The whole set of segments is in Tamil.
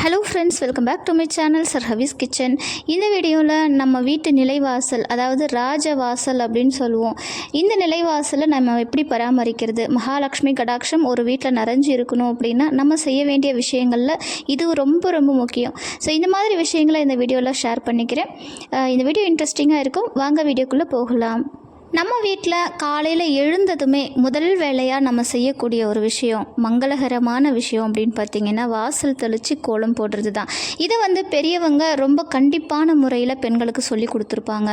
Hello friends welcome back to my channel sir ஹவிஸ் கிச்சன் இந்த வீடியோவில் நம்ம வீட்டு நிலைவாசல் அதாவது ராஜவாசல் அப்படின்னு சொல்லுவோம். இந்த நிலைவாசலை நம்ம எப்படி பராமரிக்கிறது? மகாலட்சுமி கடாட்சம் ஒரு வீட்டில் நிறைஞ்சு இருக்கணும் அப்படின்னா நம்ம செய்ய வேண்டிய விஷயங்களில் இது ரொம்ப ரொம்ப முக்கியம். ஸோ இந்த மாதிரி விஷயங்களை இந்த வீடியோவில் ஷேர் பண்ணிக்கிறேன். இந்த வீடியோ இன்ட்ரெஸ்டிங்காக இருக்கும். வாங்க வீடியோக்குள்ளே போகலாம். நம்ம வீட்டில் காலையில் எழுந்ததுமே முதல் வேலையாக நம்ம செய்யக்கூடிய ஒரு விஷயம் மங்களகரமான விஷயம் அப்படின்னு பார்த்தீங்கன்னா வாசல் தெளித்து கோலம் போடுறது தான் இதை வந்து பெரியவங்க ரொம்ப கண்டிப்பான முறையில் பெண்களுக்கு சொல்லி கொடுத்துருப்பாங்க.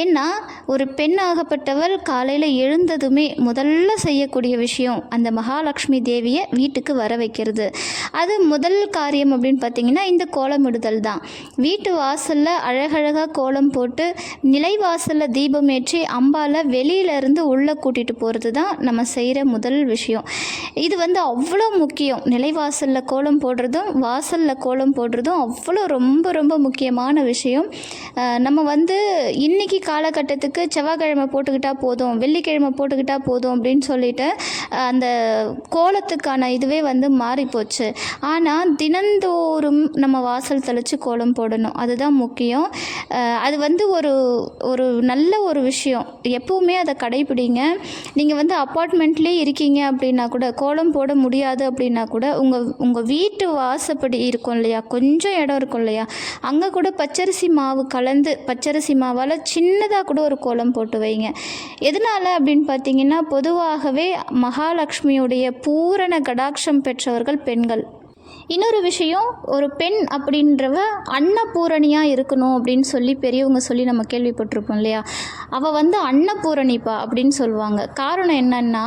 ஏன்னா ஒரு பெண் ஆகப்பட்டவள் காலையில் எழுந்ததுமே முதல்ல செய்யக்கூடிய விஷயம் அந்த மகாலட்சுமி தேவியை வீட்டுக்கு வர வைக்கிறது. அது முதல் காரியம் அப்படின்னு பார்த்தீங்கன்னா இந்த கோலமிடுதல் தான். வீட்டு வாசலில் அழகழகாக கோலம் போட்டு நிலைவாசலில் தீபம் ஏற்றி அம்பா வெளியில வெளியிலேருந்து உள்ளே கூட்டிகிட்டு போகிறது தான் நம்ம செய்கிற முதல் விஷயம். இது வந்து அவ்வளோ முக்கியம். நிலைவாசலில் கோலம் போடுறதும் வாசலில் கோலம் போடுறதும் அவ்வளோ ரொம்ப ரொம்ப முக்கியமான விஷயம். நம்ம வந்து இன்னைக்கு காலகட்டத்துக்கு செவ்வாய்க்கிழமை போட்டுக்கிட்டால் போதும் வெள்ளிக்கிழமை போட்டுக்கிட்டால் போதும் அப்படின்னு சொல்லிட்டு அந்த கோலத்துக்கான இதுவே வந்து மாறிப்போச்சு. ஆனால் தினந்தோறும் நம்ம வாசல் தெளித்து கோலம் போடணும். அதுதான் முக்கியம். அது வந்து ஒரு ஒரு நல்ல ஒரு விஷயம். எப்போவுமே அதை கடைபிடிங்க நீங்கள் வந்து அப்பார்ட்மெண்ட்லேயே இருக்கீங்க அப்படின்னா கூட கோலம் போட முடியாது அப்படின்னா கூட உங்கள் உங்கள் வீட்டு வாசப்படி இருக்கும் இல்லையா? கொஞ்சம் இடம் இருக்கும் இல்லையா? அங்கே கூட பச்சரிசி மாவு கலந்து பச்சரிசி மாவால் சின்னதாக கூட ஒரு கோலம் போட்டு வைங்க. எதனால் அப்படின்னு பார்த்தீங்கன்னா பொதுவாகவே மகாலட்சுமியுடைய பூரண கடாட்சம் பெற்றவர்கள் பெண்கள். இன்னொரு விஷயம் ஒரு பெண் அப்படின்றவ அன்னபூரணியாக இருக்கணும் அப்படின்னு சொல்லி பெரியவங்க சொல்லி நம்ம கேள்விப்பட்டிருப்போம் இல்லையா? அவள் வந்து அன்னபூரணிப்பா அப்படின்னு சொல்லுவாங்க. காரணம் என்னன்னா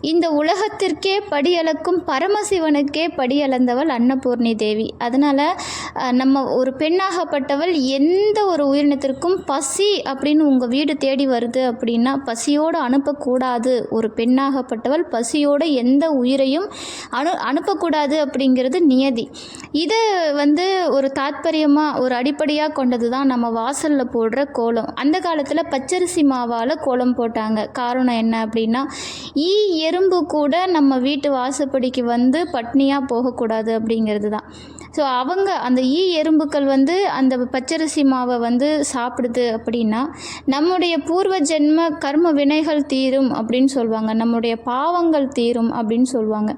இந்த உலகத்திற்கே படியளக்கும் பரமசிவனுக்கே படியளந்தவள் அன்னபூர்ணி தேவி. அதனால் நம்ம ஒரு பெண்ணாகப்பட்டவள் எந்த ஒரு உயிரினத்திற்கும் பசி அப்படின்னு உங்கள் வீடு தேடி வருது அப்படின்னா பசியோடு அனுப்பக்கூடாது. ஒரு பெண்ணாகப்பட்டவள் பசியோடு எந்த உயிரையும் அனு அனுப்பக்கூடாது அப்படிங்கிறது நியதி. இது வந்து ஒரு தாத்பரியமாக ஒரு அடிப்படையாக கொண்டது தான் நம்ம வாசலில் போடுற கோலம். அந்த காலத்தில் பச்சரிசி மாவால் கோலம் போட்டாங்க. காரணம் என்ன அப்படின்னா ஈ எறும்பு கூட நம்ம வீட்டு வாசப்படிக்கு வந்து பட்னியாக போகக்கூடாது அப்படிங்கிறது தான் ஸோ அவங்க அந்த ஈ எறும்புக்கள் வந்து அந்த பச்சரிசி மாவை வந்து சாப்பிடுது அப்படின்னா நம்முடைய பூர்வ ஜென்ம கர்ம வினைகள் தீரும் அப்படின்னு சொல்லுவாங்க நம்முடைய பாவங்கள் தீரும் அப்படின்னு சொல்லுவாங்க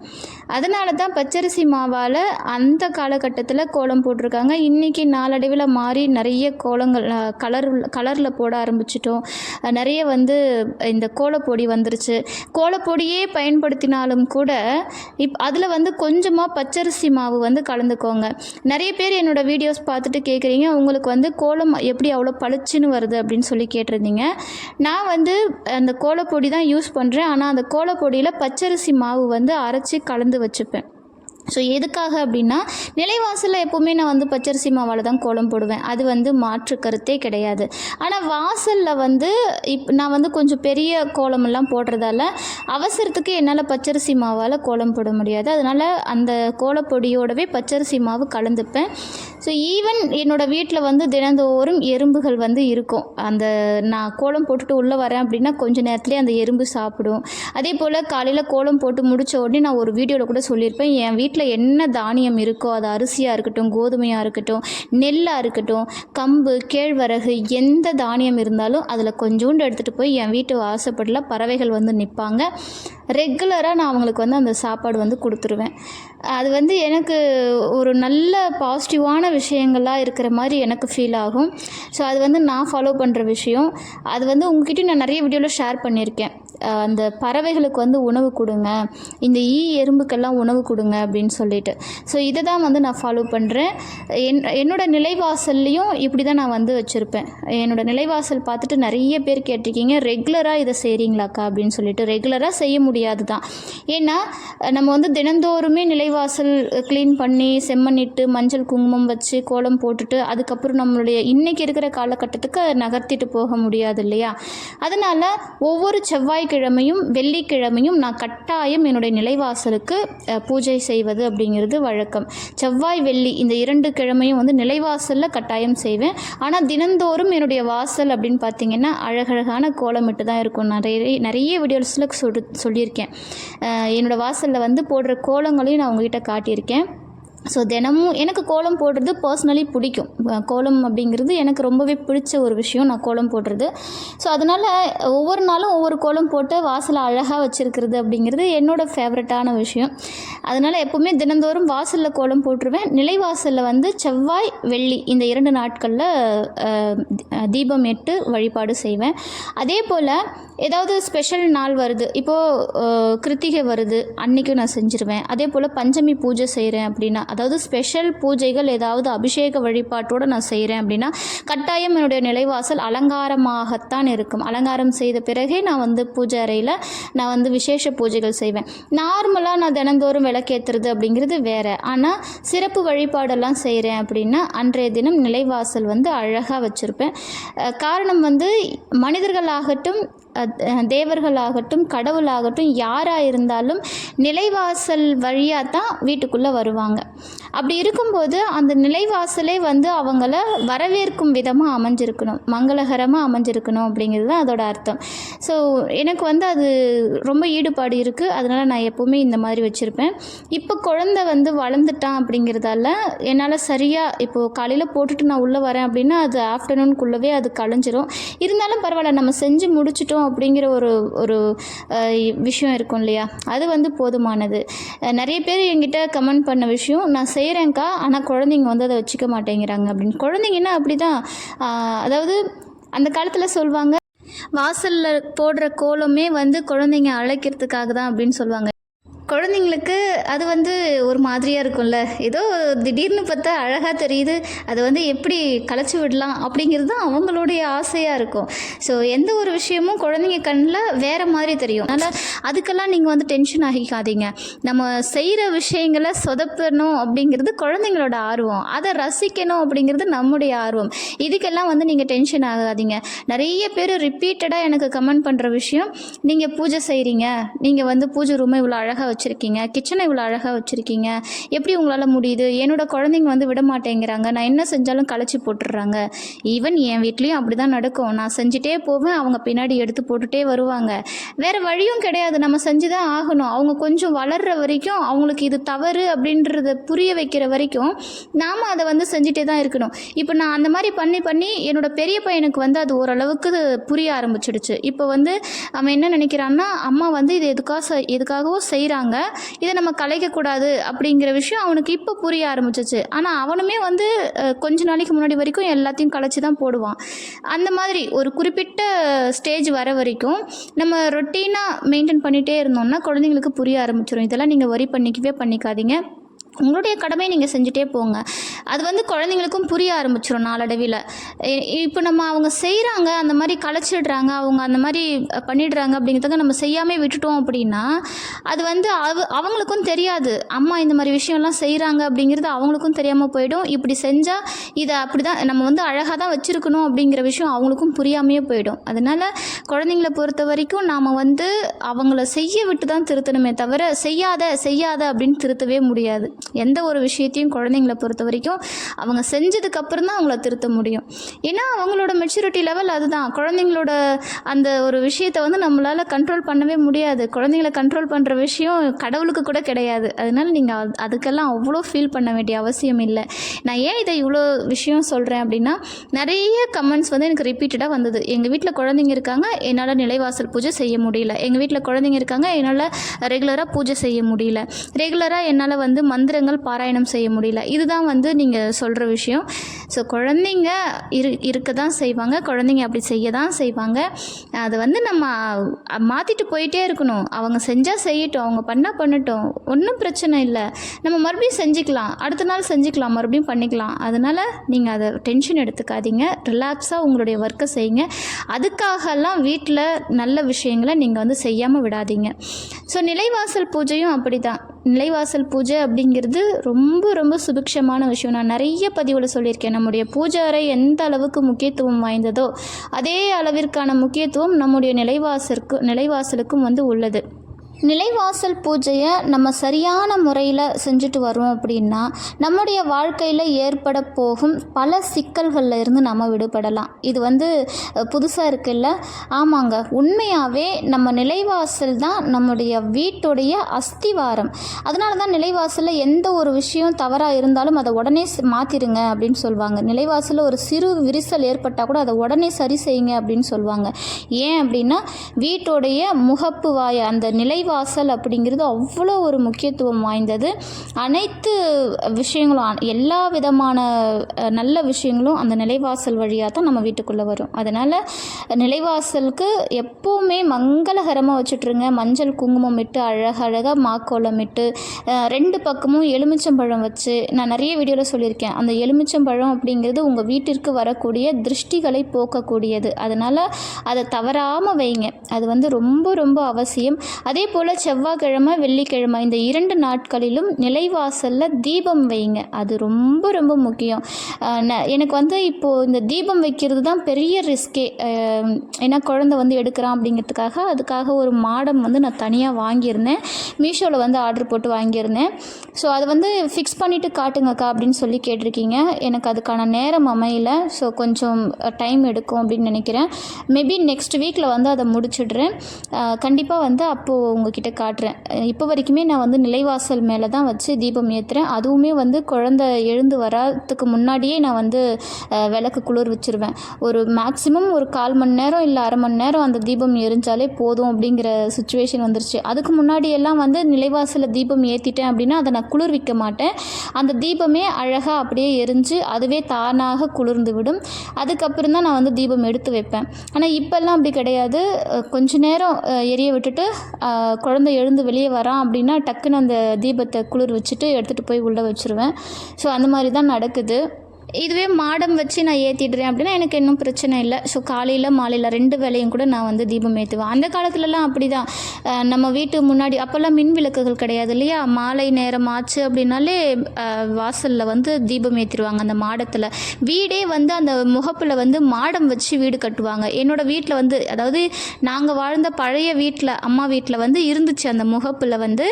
அதனால தான் பச்சரிசி மாவால் அந்த காலகட்டத்தில் கோலம் போட்டிருக்காங்க. இன்றைக்கி நாளடைவில் மாறி நிறைய கோலங்கள் கலர் கலரில் போட ஆரம்பிச்சிட்டோம். நிறைய வந்து இந்த கோலப்பொடி வந்துருச்சு. கோலப்பொடியே பயன்படுத்தினாலும் கூட இப் அதில் வந்து கொஞ்சமாக பச்சரிசி மாவு வந்து கலந்துக்கோங்க. நிறைய பேர் என்னோடய வீடியோஸ் பார்த்துட்டு கேட்குறீங்க உங்களுக்கு வந்து கோலம் எப்படி அவ்வளோ பளிச்சுன்னு வருது அப்படின்னு சொல்லி கேட்டிருந்தீங்க. நான் வந்து அந்த கோலப்பொடி தான் யூஸ் பண்ணுறேன் ஆனால் அந்த கோலப்பொடியில் பச்சரிசி மாவு வந்து அரைச்சி கலந்து வச்சுப்பேன். ஸோ எதுக்காக அப்படின்னா நிலைவாசலில் எப்போவுமே நான் வந்து பச்சரிசி மாவால் தான் கோலம் போடுவேன். அது வந்து மாற்று கருத்தே கிடையாது. ஆனால் வாசலில் வந்து இப் நான் வந்து கொஞ்சம் பெரிய கோலமெல்லாம் போடுறதால அவசரத்துக்கு என்னால் பச்சரிசி மாவால் கோலம் போட முடியாது. அதனால் அந்த கோலப்பொடியோடவே பச்சரிசி மாவு கலந்துப்பேன். ஸோ ஈவன் என்னோடய வீட்டில் வந்து தினந்தோறும் எறும்புகள் வந்து இருக்கும். அந்த நான் கோலம் போட்டுட்டு உள்ளே வரேன் அப்படின்னா கொஞ்ச நேரத்துலேயே அந்த எறும்பு சாப்பிடும். அதே போல் காலையில் கோலம் போட்டு முடித்த உடனே நான் ஒரு வீடியோவில் கூட சொல்லியிருப்பேன். என் வீட்டில் என்ன தானியம் இருக்கோ அது அரிசியாக இருக்கட்டும் கோதுமையாக இருக்கட்டும் நெல்லாக இருக்கட்டும் கம்பு கேழ்வரகு எந்த தானியம் இருந்தாலும் அதில் கொஞ்சோண்டு எடுத்துகிட்டு போய் என் வீட்டு வாசப்படில் பறவைகள் வந்து நிற்பாங்க ரெகுலராக நான் அவங்களுக்கு வந்து அந்த சாப்பாடு வந்து கொடுத்துருவேன். அது வந்து எனக்கு ஒரு நல்ல பாசிட்டிவான விஷயங்களாக இருக்கிற மாதிரி எனக்கு ஃபீல் ஆகும். ஸோ அது வந்து நான் ஃபாலோ பண்ணுற விஷயம். அது வந்து உங்ககிட்ட நான் நிறைய வீடியோவில் ஷேர் பண்ணியிருக்கேன். அந்த பறவைகளுக்கு வந்து உணவு கொடுங்க. இந்த ஈ எறும்புக்கெல்லாம் உணவு கொடுங்க அப்படின்னு சொல்லிட்டு. ஸோ இதை தான் வந்து நான் ஃபாலோ பண்ணுறேன் என் என்னோட நிலைவாசல்லையும் இப்படி தான் நான் வந்து வச்சுருப்பேன். என்னோடய நிலைவாசல் பார்த்துட்டு நிறைய பேர் கேட்டிருக்கீங்க ரெகுலராக இதை செய்கிறீங்களாக்கா அப்படின்னு சொல்லிட்டு. ரெகுலராக செய்ய முடியாது தான். ஏன்னா நம்ம வந்து தினந்தோறுமே நிலைவாசல் க்ளீன் பண்ணி செம்மண்ணிட்டு மஞ்சள் குங்குமம் வச்சு கோலம் போட்டுட்டு அதுக்கப்புறம் நம்மளுடைய இன்றைக்கி இருக்கிற காலகட்டத்துக்கு நகர்த்திட்டு போக முடியாது இல்லையா? அதனால் ஒவ்வொரு செவ்வாய் செவ்வாய்க்கிழமையும் வெள்ளிக்கிழமையும் நான் கட்டாயம் என்னுடைய நிலைவாசலுக்கு பூஜை செய்வது அப்படிங்கிறது வழக்கம். செவ்வாய் வெள்ளி இந்த இரண்டு கிழமையும் வந்து நிலைவாசலில் கட்டாயம் செய்வேன். ஆனால் தினந்தோறும் என்னுடைய வாசல் அப்படின்னு பார்த்தீங்கன்னா அழகழகான கோலமிட்டு தான் இருக்கும். நிறைய நிறைய வீடியோஸில் சொல்லி சொல்லியிருக்கேன். என்னோடய வாசலில் வந்து போடுற கோலங்களையும் நான் உங்ககிட்ட காட்டியிருக்கேன். ஸோ தினமும் எனக்கு கோலம் போடுறது பர்சனலி பிடிக்கும். கோலம் அப்படிங்கிறது எனக்கு ரொம்பவே பிடிச்ச ஒரு விஷயம் நான் கோலம் போடுறது. ஸோ அதனால் ஒவ்வொரு நாளும் ஒவ்வொரு கோலம் போட்டு வாசலை அழகாக வச்சுருக்கிறது அப்படிங்கிறது என்னோடய ஃபேவரட்டான விஷயம். அதனால் எப்போவுமே தினந்தோறும் வாசலில் கோலம் போட்டுருவேன். நிலைவாசலில் வந்து செவ்வாய் வெள்ளி இந்த இரண்டு நாட்களில் தீபம் எட்டு வழிபாடு செய்வேன். அதே போல் ஏதாவது ஸ்பெஷல் நாள் வருது. இப்போது கிருத்திகை வருது. அன்றைக்கும் நான் செஞ்சுருவேன். அதே போல் பஞ்சமி பூஜை செய்கிறேன் அப்படின்னா அதாவது ஸ்பெஷல் பூஜைகள் ஏதாவது அபிஷேக வழிபாட்டோடு நான் செய்கிறேன் அப்படின்னா கட்டாயம் என்னுடைய நிலைவாசல் அலங்காரமாகத்தான் இருக்கும். அலங்காரம் செய்த பிறகே நான் வந்து பூஜை அறையில் நான் வந்து விசேஷ பூஜைகள் செய்வேன். நார்மலாக நான் தினந்தோறும் விளக்கேற்றுறது அப்படிங்கிறது வேறு. ஆனால் சிறப்பு வழிபாடெல்லாம் செய்கிறேன் அப்படின்னா அன்றைய தினம் நிலைவாசல் வந்து அழகாக வச்சுருப்பேன். காரணம் வந்து மனிதர்களாகட்டும் தேவர்களாகட்டும் கடவுளாகட்டும் யாராக இருந்தாலும் நிலைவாசல் வழியாக தான் வீட்டுக்குள்ளே வருவாங்க. அப்படி இருக்கும்போது அந்த நிலைவாசலே வந்து அவங்கள வரவேற்கும் விதமாக அமைஞ்சிருக்கணும். மங்களகரமாக அமைஞ்சிருக்கணும் அப்படிங்கிறது தான் அதோட அர்த்தம். ஸோ எனக்கு வந்து அது ரொம்ப ஈடுபாடு இருக்குது அதனால் நான் எப்போவுமே இந்த மாதிரி வச்சுருப்பேன். இப்போ குழந்தை வந்து வளர்ந்துட்டான் அப்படிங்கிறதால என்னால் சரியாக இப்போது காலையில் போட்டுட்டு நான் உள்ளே வரேன் அப்படின்னா அது ஆஃப்டர்நூனுக்குள்ளவே அது களைஞ்சிரும் இருந்தாலும் பரவாயில்ல நம்ம செஞ்சு முடிச்சிட்டோம் அப்படிங்கிற ஒரு ஒரு விஷயம் இருக்கும் இல்லையா? அது வந்து போதுமானது. நிறைய பேர் என்கிட்ட கமெண்ட் பண்ண விஷயம் நான் செய்கிறேன்க்கா ஆனால் குழந்தைங்க வந்து அதை வச்சுக்க மாட்டேங்கிறாங்க. அப்படின்னு. குழந்தைங்கன்னா அப்படி தான் அதாவது அந்த காலத்தில் சொல்லுவாங்க வாசலில் போடுற கோலமே வந்து குழந்தைங்க அழைக்கிறதுக்காக தான் அப்படின்னு சொல்லுவாங்க குழந்தைங்களுக்கு அது வந்து ஒரு மாதிரியாக இருக்கும்ல. ஏதோ திடீர்னு பார்த்தா அழகாக தெரியுது. அதை வந்து எப்படி கலைச்சி விடலாம் அப்படிங்கிறது தான் அவங்களுடைய ஆசையாக இருக்கும். ஸோ எந்த ஒரு விஷயமும் குழந்தைங்க கண்ணில் வேறு மாதிரி தெரியும். அதனால் அதுக்கெல்லாம் நீங்கள் வந்து டென்ஷன் ஆகிக்காதீங்க. நம்ம செய்கிற விஷயங்களை சொதப்பணும் அப்படிங்கிறது குழந்தைங்களோட ஆர்வம். அதை ரசிக்கணும் அப்படிங்கிறது நம்முடைய ஆர்வம். இதுக்கெல்லாம் வந்து நீங்கள் டென்ஷன் ஆகாதீங்க. நிறைய பேர் ரிப்பீட்டடாக எனக்கு கமெண்ட் பண்ணுற விஷயம் நீங்கள் பூஜை செய்கிறீங்க நீங்கள் வந்து பூஜை ரூமை இவ்வளோ அழகாக வச்சு வச்சுருக்கீங்க? கிச்சனை இவ்வளோ அழகாக வச்சுருக்கீங்க. எப்படி உங்களால் முடியுது? என்னோட குழந்தைங்க வந்து விட மாட்டேங்கிறாங்க. நான் என்ன செஞ்சாலும் களைச்சி போட்டுடுறாங்க. ஈவன் என் வீட்லேயும் அப்படி தான் நடக்கும். நான் செஞ்சுட்டே போவேன். அவங்க பின்னாடி எடுத்து போட்டுட்டே வருவாங்க. வேறு வழியும் கிடையாது. நம்ம செஞ்சு தான் ஆகணும். அவங்க கொஞ்சம் வளர்ற வரைக்கும் அவங்களுக்கு இது தவறு அப்படின்றத புரிய வைக்கிற வரைக்கும் நாம் அதை வந்து செஞ்சுட்டே தான் இருக்கணும். இப்போ நான் அந்த மாதிரி பண்ணி பண்ணி என்னோட பெரிய பையனுக்கு வந்து அது ஓரளவுக்கு புரிய ஆரம்பிச்சிடுச்சு. இப்போ வந்து அவன் என்ன நினைக்கிறான்னா அம்மா வந்து இது எதுக்காக எதுக்காகவோ செய்கிறாங்க இதை நம்ம கலைக்கக்கூடாது அப்படிங்கிற விஷயம் அவனுக்கு இப்போ புரிய ஆரம்பிச்சிச்சு. ஆனால் அவனுமே வந்து கொஞ்ச நாளைக்கு முன்னாடி வரைக்கும் எல்லாத்தையும் கலைச்சி தான் போடுவான். அந்த மாதிரி ஒரு குறிப்பிட்ட ஸ்டேஜ் வர வரைக்கும் நம்ம ரொட்டீனாக மெயின்டைன் பண்ணிகிட்டே இருந்தோம்னா குழந்தைங்களுக்கு புரிய ஆரம்பிச்சிடும் இதெல்லாம் நீங்கள் வரி பண்ணிக்கவே பண்ணிக்காதீங்க. உங்களுடைய கடமையை நீங்கள் செஞ்சுட்டே போங்க. அது வந்து குழந்தைங்களுக்கும் புரிய ஆரம்பிச்சிடும் நாளடைவில். இப்போ நம்ம அவங்க செய்கிறாங்க அந்த மாதிரி களைச்சிடுறாங்க அவங்க அந்த மாதிரி பண்ணிடுறாங்க அப்படிங்கிறதுக்கு நம்ம செய்யாமல் விட்டுட்டோம் அப்படின்னா அது வந்து அவ அவங்களுக்கும் தெரியாது. அம்மா இந்த மாதிரி விஷயம்லாம் செய்கிறாங்க அப்படிங்கிறது அவங்களுக்கும் தெரியாமல் போயிடும். இப்படி செஞ்சால் இதை அப்படி தான் நம்ம வந்து அழகாக தான் வச்சுருக்கணும் அப்படிங்கிற விஷயம் அவங்களுக்கும் புரியாமையே போயிடும். அதனால் குழந்தைங்கள பொறுத்த வரைக்கும் நாம் வந்து அவங்கள செய்ய விட்டு தான் திருத்தணுமே தவிர செய்யாத செய்யாத அப்படின்னு திருத்தவே முடியாது. எந்த ஒரு விஷயத்தையும் குழந்தைங்கள பொறுத்த வரைக்கும் அவங்க செஞ்சதுக்கப்புறம் தான் அவங்கள திருத்த முடியும். ஏன்னா அவங்களோட மெச்சூரிட்டி லெவல் அதுதான். குழந்தைங்களோட அந்த ஒரு விஷயத்தை வந்து நம்மளால் கண்ட்ரோல் பண்ணவே முடியாது. குழந்தைங்கள கண்ட்ரோல் பண்ணுற விஷயம் கடவுளுக்கு கூட கிடையாது. அதனால் நீங்கள் அதுக்கெல்லாம் அவ்வளோ ஃபீல் பண்ண வேண்டிய அவசியம் இல்லை. நான் ஏன் இதை இவ்வளோ விஷயம் சொல்கிறேன் அப்படின்னா நிறைய கமெண்ட்ஸ் வந்து எனக்கு ரிப்பீட்டடாக வந்தது. எங்கள் வீட்டில் குழந்தைங்க இருக்காங்க என்னால் நிலைவாசல் பூஜை செய்ய முடியல. எங்கள் வீட்டில் குழந்தைங்க இருக்காங்க என்னால் ரெகுலராக பூஜை செய்ய முடியல. ரெகுலராக என்னால் வந்து மந்திரங்கள் பாராயணம் செய்ய முடியல. இதுதான் வந்து நீங்கள் சொல்கிற விஷயம். ஸோ குழந்தைங்க இரு இருக்க தான் செய்வாங்க குழந்தைங்க அப்படி செய்ய தான் செய்வாங்க. அது வந்து நம்ம மாற்றிட்டு போயிட்டே இருக்கணும். அவங்க செஞ்சால் செய்யட்டும் அவங்க பண்ணால் பண்ணட்டும். ஒன்றும் பிரச்சனை இல்லை. நம்ம மறுபடியும் செஞ்சுக்கலாம். அடுத்த நாள் செஞ்சுக்கலாம் மறுபடியும் பண்ணிக்கலாம். அதனால் நீங்கள் அதை டென்ஷன் எடுத்துக்காதீங்க. ரிலாக்ஸாக உங்களுடைய ஒர்க்கை செய்யுங்க. அதுக்காகலாம் வீட்டில் நல்ல விஷயங்களை நீங்கள் வந்து செய்யாமல் விடாதீங்க. ஸோ நிலைவாசல் பூஜையும் அப்படி தான் நிலைவாசல் பூஜை அப்படிங்கிறது ரொம்ப ரொம்ப சுபிக்ஷமான விஷயம். நான் நிறைய பதிவில் சொல்லியிருக்கேன். நம்முடைய பூஜை அறை எந்த அளவுக்கு முக்கியத்துவம் வாய்ந்ததோ அதே அளவிற்கான முக்கியத்துவம் நம்முடைய நிலைவாசலுக்கு நிலைவாசலுக்கும் வந்து உள்ளது. நிலைவாசல் பூஜையை நம்ம சரியான முறையில் செஞ்சுட்டு வரோம் அப்படின்னா நம்முடைய வாழ்க்கையில் ஏற்பட போகும் பல சிக்கல்களில் இருந்து நம்ம விடுபடலாம். இது வந்து புதுசாக இருக்குல்ல? ஆமாங்க. உண்மையாகவே நம்ம நிலைவாசல் தான் நம்முடைய வீட்டுடைய அஸ்திவாரம். அதனால தான் நிலைவாசலில் எந்த ஒரு விஷயம் தவறாக இருந்தாலும் அதை உடனே மாற்றிடுங்க அப்படின்னு சொல்லுவாங்க நிலைவாசலில் ஒரு சிறு விரிசல் ஏற்பட்டால் கூட அதை உடனே சரி செய்யுங்க அப்படின்னு சொல்லுவாங்க ஏன் அப்படின்னா வீட்டுடைய முகப்பு வாய அந்த நிலை நிலைவாசல் அப்படிங்கிறது அவ்வளோ ஒரு முக்கியத்துவம் வாய்ந்தது. அனைத்து விஷயங்களும் எல்லா விதமான நல்ல விஷயங்களும் அந்த நிலைவாசல் வழியாக தான் நம்ம வீட்டுக்குள்ளே வரும். அதனால் நிலைவாசலுக்கு எப்போவுமே மங்களகரமாக வச்சுட்ருங்க. மஞ்சள் குங்குமம் இட்டு அழகழகாக மாக்கோளம் இட்டு ரெண்டு பக்கமும் எலுமிச்சம்பழம் வச்சு நான் நிறைய வீடியோவில் சொல்லியிருக்கேன். அந்த எலுமிச்சம்பழம் அப்படிங்கிறது உங்கள் வீட்டிற்கு வரக்கூடிய திருஷ்டிகளை போக்கக்கூடியது. அதனால் அதை தவறாமல் வைங்க. அது வந்து ரொம்ப ரொம்ப அவசியம். அதே போல் செவ்வாய்க்கிழமை வெள்ளிக்கிழமை இந்த இரண்டு நாட்களிலும் நிலைவாசலில் தீபம் வைங்க. அது ரொம்ப ரொம்ப முக்கியம். ந- எனக்கு வந்து இப்போது இந்த தீபம் வைக்கிறது தான் பெரிய ரிஸ்கே ஏன்னா குழந்தை வந்து எடுக்கிறான் அப்படிங்கிறதுக்காக அதுக்காக ஒரு மாடம் வந்து நான் தனியாக வாங்கியிருந்தேன். மீஷோவில் வந்து ஆர்டர் போட்டு வாங்கியிருந்தேன். ஸோ அதை வந்து ஃபிக்ஸ் பண்ணிவிட்டு காட்டுங்கக்கா அப்படின்னு சொல்லி கேட்டிருக்கீங்க. எனக்கு அதுக்கான நேரம் அமையல. ஸோ கொஞ்சம் டைம் எடுக்கும் அப்படின்னு நினைக்கிறேன். மேபி நெக்ஸ்ட் வீக்கில் வந்து அதை முடிச்சிடுறேன். கண்டிப்பாக வந்து அப்போது உங்ககிட்ட காட்டுறேன். இப்போ வரைக்குமே நான் வந்து நிலைவாசல் மேலே தான் வச்சு தீபம் ஏற்றுறேன் அதுவுமே வந்து குழந்தை எழுந்து வராதுக்கு முன்னாடியே நான் வந்து விளக்கு குளிர் வச்சுருவேன். ஒரு மேக்ஸிமம் ஒரு கால் மணி நேரம் இல்லை அரை மணி நேரம் அந்த தீபம் எரிஞ்சாலே போதும் அப்படிங்கிற சுச்சுவேஷன் வந்துருச்சு. அதுக்கு முன்னாடியெல்லாம் வந்து நிலைவாசலில் தீபம் ஏற்றிட்டேன் அப்படின்னா அதை நான் குளிர்விக்க மாட்டேன். அந்த தீபமே அழகாக அப்படியே எரிஞ்சு அதுவே தானாக குளிர்ந்து விடும். அதுக்கப்புறம் தான் நான் வந்து தீபம் எடுத்து வைப்பேன். ஆனால் இப்போல்லாம் அப்படி கிடையாது. கொஞ்ச நேரம் எரிய விட்டுட்டு குழந்தை எழுந்து வெளியே வரான் அப்படின்னா டக்குன்னு அந்த தீபத்தை குளிர் வச்சுட்டு எடுத்துகிட்டு போய் உள்ளே வச்சுருவேன். ஸோ அந்த மாதிரி தான் நடக்குது. இதுவே மாடம் வச்சு நான் ஏற்றிடுறேன் அப்படின்னா எனக்கு இன்னும் பிரச்சனை இல்லை. ஸோ காலையில் மாலையில் ரெண்டு வேலையும் கூட நான் வந்து தீபம் ஏற்றுவேன் அந்த காலத்துலலாம் அப்படி தான் நம்ம வீட்டு முன்னாடி அப்போல்லாம் மின் விளக்குகள் கிடையாது இல்லையா? மாலை நேரம் ஆச்சு அப்படின்னாலே வாசலில் வந்து தீபம் ஏற்றிடுவாங்க அந்த மாடத்தில். வீடே வந்து அந்த முகப்பில் வந்து மாடம் வச்சு வீடு கட்டுவாங்க. என்னோடய வீட்டில் வந்து அதாவது நாங்கள் வாழ்ந்த பழைய வீட்டில் அம்மா வீட்டில் வந்து இருந்துச்சு அந்த முகப்பில் வந்து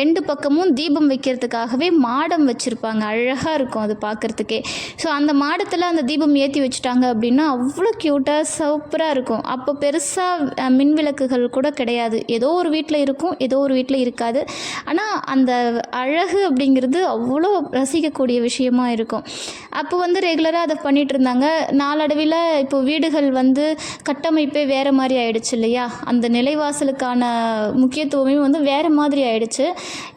ரெண்டு பக்கமும் தீபம் வைக்கிறதுக்காகவே மாடம் வச்சுருப்பாங்க. அழகாக இருக்கும் அது பார்க்குறதுக்கே ஸோ அந்த மாடத்தில் அந்த தீபம் ஏற்றி வச்சுட்டாங்க அப்படின்னா அவ்வளோ க்யூட்டாக சூப்பராக இருக்கும். அப்போ பெருசாக மின் விளக்குகள் கூட கிடையாது. ஏதோ ஒரு வீட்டில் இருக்கும் ஏதோ ஒரு வீட்டில் இருக்காது. ஆனால் அந்த அழகு அப்படிங்கிறது அவ்வளோ ரசிக்கக்கூடிய விஷயமா இருக்கும். அப்போ வந்து ரெகுலராக அதை பண்ணிட்டு இருந்தாங்க. நாளடைவில் இப்போ வீடுகள் வந்து கட்டமைப்பே வேறு மாதிரி ஆயிடுச்சு இல்லையா? அந்த நிலைவாசலுக்கான முக்கியத்துவமே வந்து வேறு மாதிரி ஆயிடுச்சு.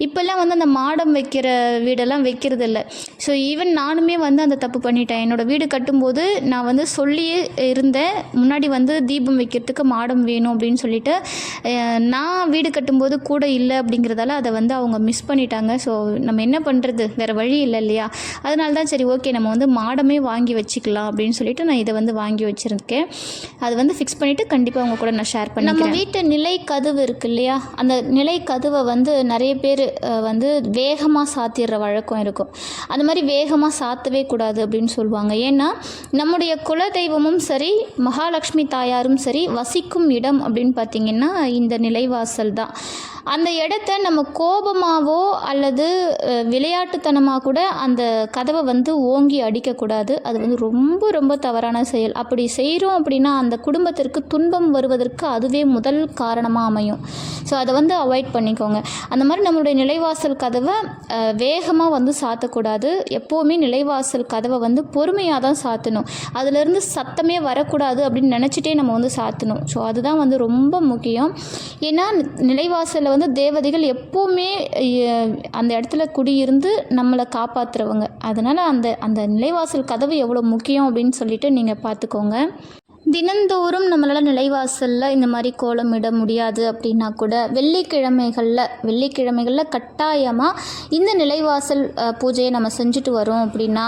இப்போல்லாம் வந்து அந்த மாடம் வைக்கிற வீடெல்லாம் வைக்கிறது இல்லை ஸோ ஈவன் நானுமே வந்து அந்த தப்பு பண்ணிட்டேன். என்னோடய வீடு கட்டும்போது நான் வந்து சொல்லியே இருந்தேன். முன்னாடி வந்து தீபம் வைக்கிறதுக்கு மாடம் வேணும் அப்படின்னு சொல்லிட்டு நான் வீடு கட்டும்போது கூட இல்லை அப்படிங்கிறதால அதை வந்து அவங்க மிஸ் பண்ணிட்டாங்க. ஸோ நம்ம என்ன பண்ணுறது வேறு வழி இல்லை இல்லையா? அதனால தான் சரி ஓகே நம்ம வந்து மாடமே வாங்கி வச்சுக்கலாம் அப்படின்னு சொல்லிட்டு நான் இதை வந்து வாங்கி வச்சுருக்கேன். அது வந்து ஃபிக்ஸ் பண்ணிவிட்டு கண்டிப்பாக அவங்க கூட நான் ஷேர் பண்ணி நம்ம வீட்டு நிலை கதவு இருக்கு இல்லையா? அந்த நிலை கதவை வந்து நிறைய பேர் வந்து வேகமாக சாத்திடுற வழக்கம் இருக்கும். அந்த மாதிரி வேகமாக சாத்தவே கூடாது அப்படின்னு சொல்லுவாங்க. ஏன்னா நம்முடைய குலதெய்வமும் சரி மகாலட்சுமி தாயாரும் சரி வசிக்கும் இடம் அப்படின்னு பார்த்தீங்கன்னா இந்த நிலைவாசல் தான். அந்த இடத்த நம்ம கோபமாகவோ அல்லது விளையாட்டுத்தனமாக கூட அந்த கதவை வந்து ஓங்கி அடிக்கக்கூடாது. அது வந்து ரொம்ப ரொம்ப தவறான செயல். அப்படி செய்கிறோம் அப்படின்னா அந்த குடும்பத்திற்கு துன்பம் வருவதற்கு அதுவே முதல் காரணமாக அமையும். ஸோ அதை வந்து அவாய்ட் பண்ணிக்கோங்க. அந்த மாதிரி நம்மளுடைய நிலைவாசல் கதவை வேகமாக வந்து சாத்தக்கூடாது. எப்போவுமே நிலைவாசல் கதவை வந்து பொறுமையாக தான் சாத்தணும். அதுலேருந்து சத்தமே வரக்கூடாது அப்படின்னு நினச்சிட்டே நம்ம வந்து சாத்தணும். ஸோ அதுதான் வந்து ரொம்ப முக்கியம். ஏன்னா நிலைவாசலில் வந்து தேவதைகள் எப்போவுமே அந்த இடத்துல குடியிருந்து நம்மளை காப்பாற்றுறவங்க அதனால் அந்த அந்த நிலைவாசல் கதவு எவ்வளோ முக்கியம் அப்படின்னு சொல்லிட்டு நீங்கள் பார்த்துக்கோங்க. தினந்தோறும் நம்மளால் நிலைவாசலில் இந்த மாதிரி கோலமிட முடியாது அப்படின்னா கூட வெள்ளிக்கிழமைகளில் வெள்ளிக்கிழமைகளில் கட்டாயமாக இந்த நிலைவாசல் பூஜையை நம்ம செஞ்சுட்டு வரோம் அப்படின்னா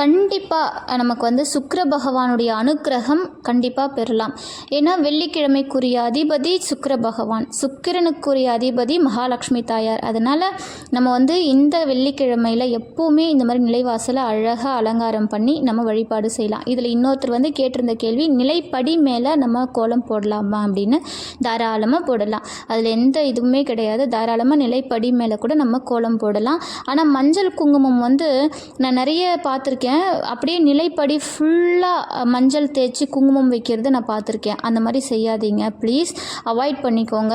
கண்டிப்பாக நமக்கு வந்து சுக்கர பகவானுடைய அனுக்கிரகம் கண்டிப்பாக பெறலாம். ஏன்னா வெள்ளிக்கிழமைக்குரிய அதிபதி சுக்கர பகவான். சுக்கிரனுக்குரிய அதிபதி மகாலட்சுமி தாயார். அதனால் நம்ம வந்து இந்த வெள்ளிக்கிழமையில் எப்போவுமே இந்த மாதிரி நிலைவாசலை அழகாக அலங்காரம் பண்ணி நம்ம வழிபாடு செய்யலாம். இதில் இன்னொருத்தர் வந்து கேட்டிருந்த கேள்வி நிலை நிலைப்படி மேலே நம்ம கோலம் போடலாமா அப்படின்னு தாராளமாக போடலாம். அதில் எந்த இதுவுமே கிடையாது. தாராளமாக நிலைப்படி மேலே கூட நம்ம கோலம் போடலாம். ஆனால் மஞ்சள் குங்குமம் வந்து நான் நிறைய பார்த்துருக்கேன். அப்படியே நிலைப்படி ஃபுல்லாக மஞ்சள் தேய்ச்சி குங்குமம் வைக்கிறது நான் பார்த்துருக்கேன். அந்த மாதிரி செய்யாதீங்க. ப்ளீஸ் அவாய்ட் பண்ணிக்கோங்க.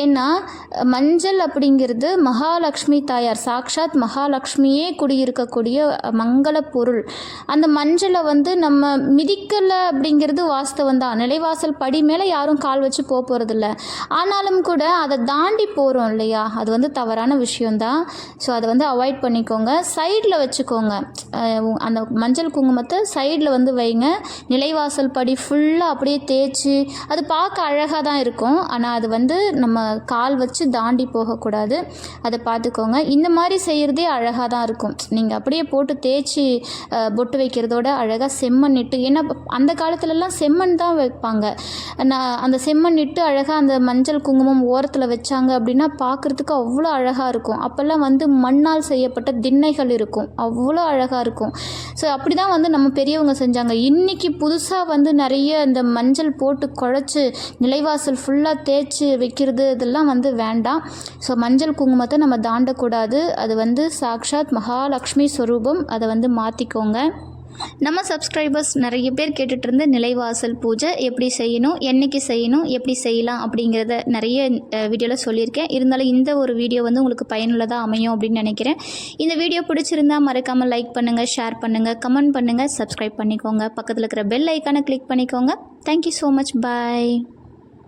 ஏன்னா மஞ்சள் அப்படிங்கிறது மகாலட்சுமி தாயார் சாக்ஷாத் மகாலட்சுமியே குடியிருக்கக்கூடிய மங்கள பொருள். அந்த மஞ்சளை வந்து நம்ம மிதிக்கலை அப்படிங்கிறது வாஸ்தவம் தான் நிலைவாசல் படி மேலே யாரும் கால் வச்சு போக போகிறதில்ல ஆனாலும் கூட அதை தாண்டி போகிறோம் இல்லையா? அது வந்து தவறான விஷயந்தான் ஸோ அதை வந்து அவாய்ட் பண்ணிக்கோங்க. சைடில் வச்சுக்கோங்க. அந்த மஞ்சள் குங்குமத்தை சைடில் வந்து வைங்க. நிலைவாசல் படி ஃபுல்லாக அப்படியே தேய்ச்சி அது பார்க்க அழகாக தான் இருக்கும். ஆனால் அது வந்து நம்ம கால் வச்சு தாண்டி போகக்கூடாது. அதை பார்த்துக்கோங்க. இந்த மாதிரி செய்கிறதே அழகாக தான் இருக்கும். நீங்கள் அப்படியே போட்டு தேய்ச்சி பொட்டு வைக்கிறதோட அழகாக செம்மண்ணிட்டு ஏன்னா அந்த காலத்துலலாம் செம்மண் தான் வைப்பாங்க. நான் அந்த செம்மண் இட்டு அழகாக அந்த மஞ்சள் குங்குமம் ஓரத்தில் வச்சாங்க அப்படின்னா பார்க்குறதுக்கு அவ்வளோ அழகாக இருக்கும். அப்போல்லாம் வந்து மண்ணால் செய்யப்பட்ட திண்ணைகள் இருக்கும். அவ்வளோ அழகாக இருக்கும். ஸோ அப்படி தான் வந்து நம்ம பெரியவங்க செஞ்சாங்க. இன்றைக்கி புதுசாக வந்து நிறைய இந்த மஞ்சள் போட்டு குழச்சி நிலைவாசல் ஃபுல்லாக தேய்ச்சி வைக்கிறது இதெல்லாம் வந்து வேண்டாம். ஸோ மஞ்சள் குங்குமத்தை நம்ம தாண்டக்கூடாது. அது வந்து சாக்ஷாத் மகாலட்சுமி ஸ்வரூபம். அதை வந்து மாற்றிக்கோங்க நம்ம சப்ஸ்கிரைபர்ஸ் நிறைய பேர் கேட்டுட்டு இருந்த நிலைவாசல் பூஜை எப்படி செய்யணும் என்னைக்கு செய்யணும் எப்படி செய்யலாம் அப்படிங்கிறத நிறைய வீடியோவில் சொல்லியிருக்கேன். இருந்தாலும் இந்த ஒரு வீடியோ வந்து உங்களுக்கு பயனுள்ளதாக அமையும் அப்படின்னு நினைக்கிறேன். இந்த வீடியோ பிடிச்சிருந்தா மறக்காமல் லைக் பண்ணுங்கள் ஷேர் பண்ணுங்கள் கமெண்ட் பண்ணுங்கள் சப்ஸ்கிரைப் பண்ணிக்கோங்க. பக்கத்தில் இருக்கிற பெல் ஐக்கானை கிளிக் பண்ணிக்கோங்க. Thank you so much bye